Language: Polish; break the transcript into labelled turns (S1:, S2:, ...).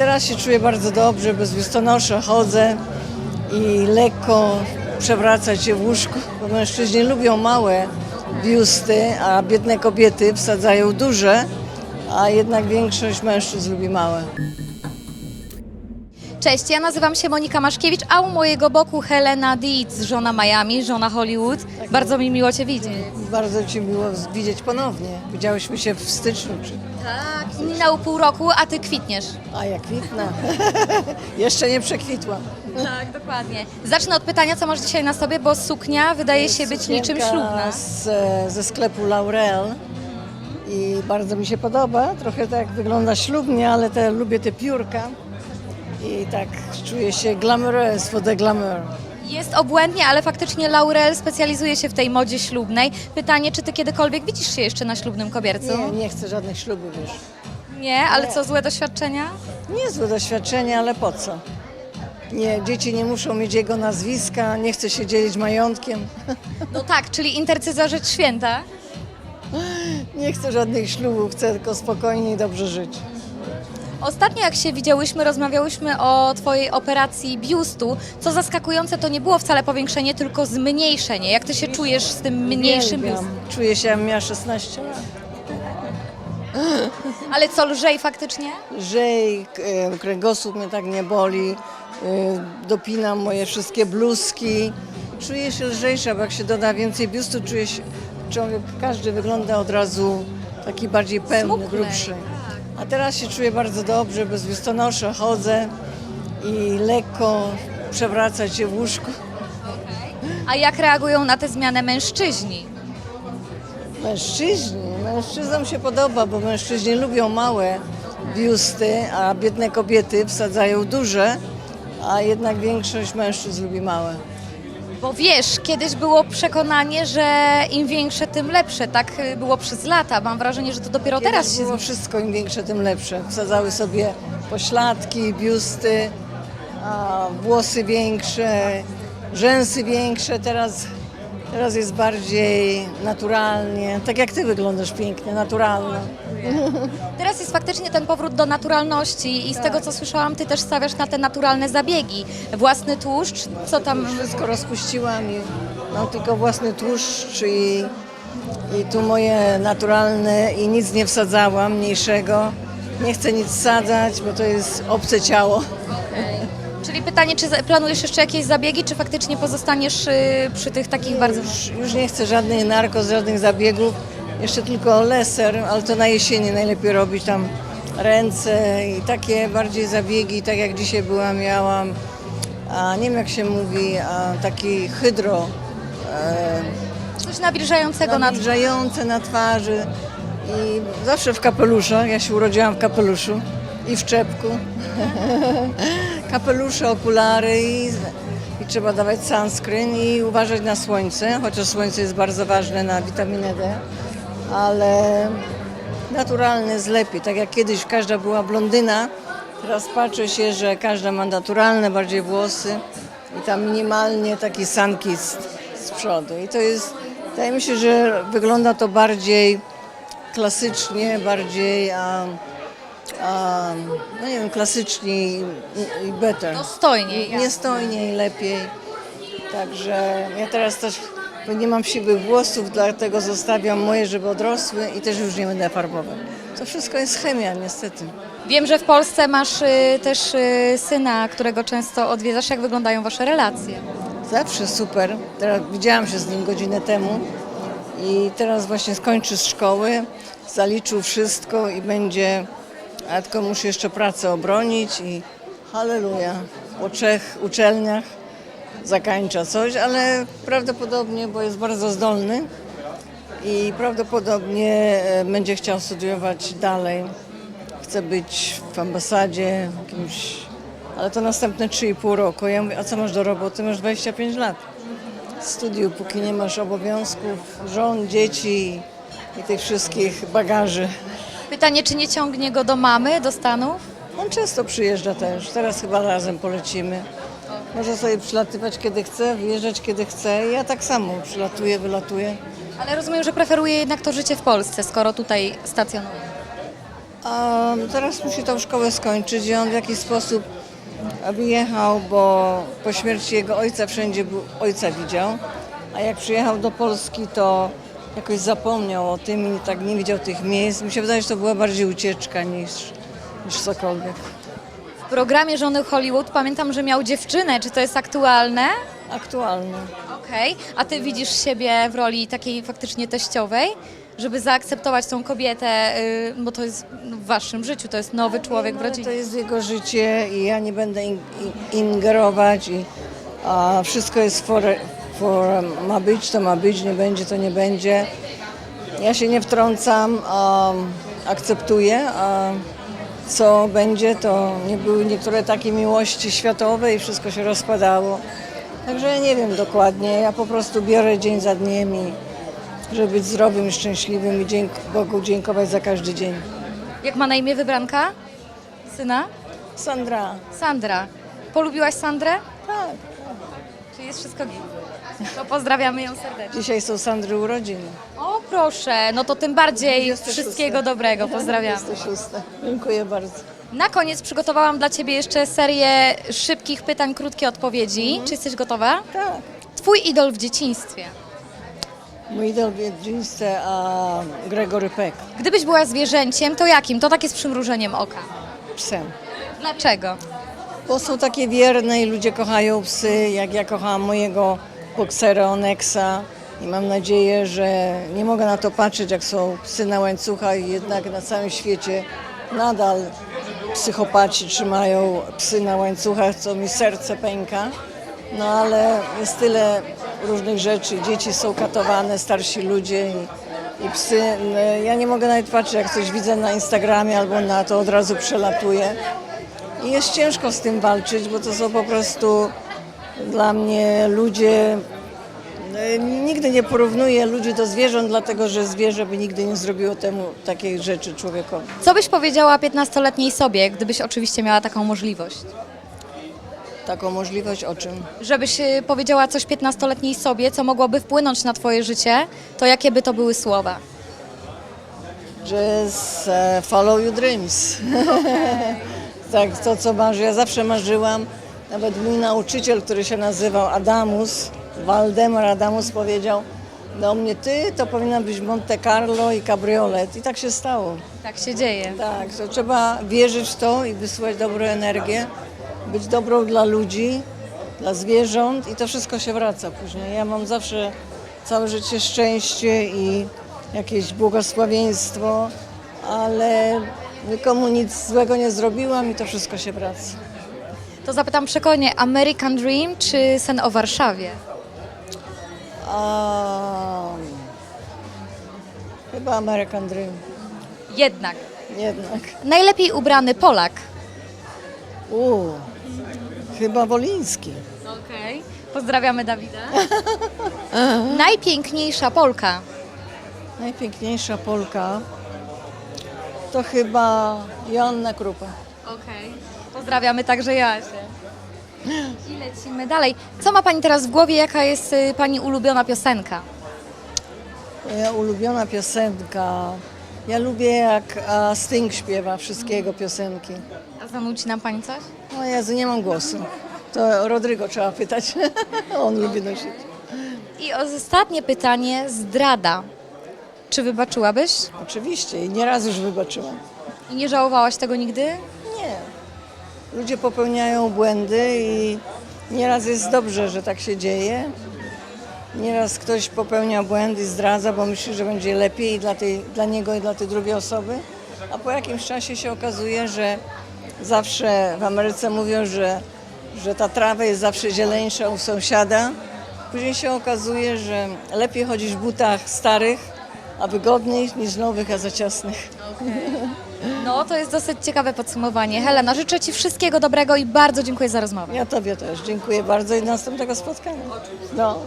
S1: teraz się czuję bardzo dobrze, bez biustonosza chodzę i lekko przewracać się w łóżku, bo mężczyźni lubią małe biusty, a biedne kobiety wsadzają duże, a jednak większość mężczyzn lubi małe.
S2: Cześć, ja nazywam się Monika Maszkiewicz, a u mojego boku Helena Dietz, żona Miami, żona Hollywood. Bardzo mi miło Cię widzieć.
S1: Bardzo Ci miło widzieć ponownie. Widziałyśmy się w styczniu, czy...
S2: Tak. Minęło pół roku, a Ty kwitniesz.
S1: a ja kwitnę. Jeszcze nie przekwitłam.
S2: Tak, dokładnie. Zacznę od pytania, co masz dzisiaj na sobie, bo suknia wydaje się być niczym ślubna.
S1: Z, ze sklepu Laurel i bardzo mi się podoba. Trochę tak wygląda ślubnie, ale te, lubię te piórka i tak czuję się glamorous for the glamour.
S2: Jest obłędnie, ale faktycznie Laurel specjalizuje się w tej modzie ślubnej. Pytanie, czy Ty kiedykolwiek widzisz się jeszcze na ślubnym kobiercu?
S1: Nie, nie chcę żadnych ślubów już.
S2: Nie, ale co, złe doświadczenia?
S1: Niezłe doświadczenie, ale po co? Nie, dzieci nie muszą mieć jego nazwiska, nie chcę się dzielić majątkiem.
S2: No tak, czyli intercyza rzecz święta.
S1: Nie chcę żadnych ślubów, chcę tylko spokojnie i dobrze żyć.
S2: Ostatnio jak się widziałyśmy, rozmawiałyśmy o Twojej operacji biustu. Co zaskakujące, to nie było wcale powiększenie, tylko zmniejszenie. Jak Ty się czujesz z tym mniejszym
S1: Uwielbiam.
S2: biustem?
S1: Czuję się, jakbym miała 16 lat.
S2: Ale co, lżej faktycznie?
S1: lżej, k- e, kręgosłup mnie tak nie boli, e, dopinam moje wszystkie bluzki. Czuję się lżejsza, bo jak się doda więcej biustu, czuję się, człowiek, każdy wygląda od razu taki bardziej pełny,
S2: Smukłej,
S1: grubszy. A teraz się czuję bardzo dobrze, bez biustonosza chodzę i lekko przewracać się w łóżku.
S2: A jak reagują na tę zmianę mężczyźni?
S1: Mężczyźni, mężczyznom się podoba, bo mężczyźni lubią małe biusty, a biedne kobiety wsadzają duże, a jednak większość mężczyzn lubi małe.
S2: Bo wiesz, kiedyś było przekonanie, że im większe, tym lepsze. Tak było przez lata. Mam wrażenie, że to dopiero teraz
S1: Kiedyś
S2: się
S1: było
S2: zmieni.
S1: wszystko, im większe, tym lepsze. Wsadzały sobie pośladki, biusty, włosy większe, rzęsy większe. Teraz, teraz jest bardziej naturalnie, tak jak ty wyglądasz pięknie, naturalnie.
S2: Teraz jest faktycznie ten powrót do naturalności i z tego, co słyszałam, ty też stawiasz na te naturalne zabiegi. Własny tłuszcz, co tam...
S1: Wszystko rozpuściłam i mam tylko własny tłuszcz i, i tu moje naturalne i nic nie wsadzałam mniejszego. Nie chcę nic wsadzać, bo to jest obce ciało.
S2: Czyli pytanie, czy planujesz jeszcze jakieś zabiegi, czy faktycznie pozostaniesz y, przy tych takich bardzo...
S1: Już, już nie chcę żadnych narkoz, żadnych zabiegów. Jeszcze tylko leser, ale to na jesieni najlepiej robić tam ręce i takie bardziej zabiegi, tak jak dzisiaj byłam, miałam, a nie wiem jak się mówi, a taki hydro. E,
S2: Coś nawilżającego na...
S1: nawilżające na twarzy i zawsze w kapeluszach. Ja się urodziłam w kapeluszu i w czepku. Kapelusze, okulary i, i trzeba dawać sunscreen i uważać na słońce, chociaż słońce jest bardzo ważne na witaminę D, ale naturalny jest lepiej. Tak jak kiedyś każda była blondyna, teraz patrzę się, że każda ma naturalne bardziej włosy i tam minimalnie taki sunkist z przodu. I to jest, wydaje mi się, że wygląda to bardziej klasycznie, bardziej, a, no nie wiem, klasycznie i, i better.
S2: Dostojnie.
S1: Nie- Niestojniej, lepiej. Także ja teraz też bo nie mam siwych włosów, dlatego zostawiam moje, żeby odrosły i też już nie będę farbować. To wszystko jest chemia, niestety.
S2: Wiem, że w Polsce masz y, też y, syna, którego często odwiedzasz. Jak wyglądają wasze relacje?
S1: Zawsze super. Teraz widziałam się z nim godzinę temu i teraz właśnie skończy z szkoły, zaliczył wszystko i będzie, a tylko musi jeszcze pracę obronić i halleluja. Po trzech uczelniach zakańcza coś, ale prawdopodobnie, bo jest bardzo zdolny i prawdopodobnie e, będzie chciał studiować dalej. Chce być w ambasadzie, jakimś, ale to następne 3,5 roku. Ja mówię, a co masz do roboty? Masz 25 lat. Studiów, póki nie masz obowiązków, żon, dzieci i tych wszystkich bagaży.
S2: Pytanie, czy nie ciągnie go do mamy, do Stanów?
S1: On często przyjeżdża też. Teraz chyba razem polecimy. Może sobie przylatywać kiedy chce, wyjeżdżać kiedy chce. Ja tak samo przylatuję, wylatuję.
S2: Ale rozumiem, że preferuje jednak to życie w Polsce, skoro tutaj stacjonuje.
S1: A teraz musi tą szkołę skończyć i on w jakiś sposób wyjechał, bo po śmierci jego ojca wszędzie był, ojca widział, a jak przyjechał do Polski, to jakoś zapomniał o tym i tak nie widział tych miejsc. Mi się wydaje, że to była bardziej ucieczka niż, niż cokolwiek.
S2: W programie Żony Hollywood pamiętam, że miał dziewczynę. Czy to jest aktualne?
S1: Aktualne.
S2: Okej. A ty widzisz siebie w roli takiej faktycznie teściowej? Żeby zaakceptować tą kobietę, y, bo to jest w waszym życiu, to jest nowy człowiek w
S1: Ale
S2: rodzinie.
S1: To jest jego życie i ja nie będę in, in, ingerować i a wszystko jest for, for, ma być, to ma być, nie będzie, to nie będzie. Ja się nie wtrącam, a akceptuję, a co będzie, to nie były niektóre takie miłości światowe i wszystko się rozpadało. Także ja nie wiem dokładnie, ja po prostu biorę dzień za dniem i żeby być zdrowym i szczęśliwym i dzięk Bogu dziękować za każdy dzień.
S2: Jak ma na imię wybranka? Syna?
S1: Sandra.
S2: Sandra. Polubiłaś Sandrę?
S1: Tak.
S2: Czy jest wszystko git? To pozdrawiamy ją serdecznie.
S1: Dzisiaj są Sandry urodziny.
S2: O proszę, no to tym bardziej
S1: 26.
S2: wszystkiego dobrego, pozdrawiamy.
S1: 26. Dziękuję bardzo.
S2: Na koniec przygotowałam dla Ciebie jeszcze serię szybkich pytań, krótkie odpowiedzi. Czy jesteś gotowa?
S1: Tak.
S2: Twój idol w dzieciństwie.
S1: Mój idol w dzieciństwie, a Gregory Peck.
S2: Gdybyś była zwierzęciem, to jakim? To takie z przymrużeniem oka.
S1: Psem.
S2: Dlaczego?
S1: Bo są takie wierne i ludzie kochają psy, jak ja kochałam mojego boksera Onyxa. I mam nadzieję, że nie mogę na to patrzeć, jak są psy na łańcuchach jednak na całym świecie nadal psychopaci trzymają psy na łańcuchach, co mi serce pęka. No ale jest tyle różnych rzeczy. Dzieci są katowane, starsi ludzie i, i psy. No, Ja nie mogę nawet patrzeć, jak coś widzę na Instagramie albo na to od razu przelatuję. I jest ciężko z tym walczyć, bo to są po prostu dla mnie ludzie. e, Nigdy nie porównuję ludzi do zwierząt, dlatego że zwierzę by nigdy nie zrobiło temu takiej rzeczy człowiekowi.
S2: Co byś powiedziała 15-letniej sobie, gdybyś oczywiście miała taką możliwość?
S1: Taką możliwość o czym?
S2: Żebyś y, powiedziała coś 15-letniej sobie, co mogłoby wpłynąć na Twoje życie, to jakie by to były słowa?
S1: Że z, e, follow your dreams. tak, to co. Ja zawsze marzyłam, nawet mój nauczyciel, który się nazywał Adamus, Waldemar Adamus powiedział do mnie, ty to powinna być Monte Carlo i kabriolet. I tak się stało.
S2: Tak się dzieje.
S1: Tak, to trzeba wierzyć w to i wysyłać dobrą energię, być dobrą dla ludzi, dla zwierząt i to wszystko się wraca później. Ja mam zawsze całe życie szczęście i jakieś błogosławieństwo, ale nikomu nic złego nie zrobiłam i to wszystko się wraca.
S2: To zapytam przekonanie, American Dream czy sen o Warszawie?
S1: A... Chyba American Dream,
S2: Jednak.
S1: jednak.
S2: Najlepiej ubrany Polak.
S1: U, chyba Woliński.
S2: Okej. Pozdrawiamy Dawida. Najpiękniejsza Polka.
S1: Najpiękniejsza Polka to chyba Joanna Krupa.
S2: Okej. Pozdrawiamy także Jasię. I lecimy dalej. Co ma Pani teraz w głowie? Jaka jest y, Pani ulubiona piosenka?
S1: Moja ulubiona piosenka. Ja lubię jak a, Sting śpiewa wszystkiego piosenki.
S2: A zanuci nam Pani coś?
S1: No Jezu, nie mam głosu. To Rodrygo trzeba pytać. On lubi nosić.
S2: I ostatnie pytanie, zdrada. Czy wybaczyłabyś?
S1: Oczywiście i nieraz już wybaczyłam.
S2: I nie żałowałaś tego nigdy?
S1: Ludzie popełniają błędy i nieraz jest dobrze, że tak się dzieje. Nieraz ktoś popełnia błęd i zdradza, bo myśli, że będzie lepiej dla, tej, dla niego i dla tej drugiej osoby. A po jakimś czasie się okazuje, że zawsze w Ameryce mówią, że, że ta trawa jest zawsze zieleńsza u sąsiada. Później się okazuje, że lepiej chodzić w butach starych, a wygodnych niż nowych, a za ciasnych.
S2: No, to jest dosyć ciekawe podsumowanie. Helena, życzę Ci wszystkiego dobrego i bardzo dziękuję za rozmowę.
S1: Ja Tobie też dziękuję bardzo i następnego spotkania. No.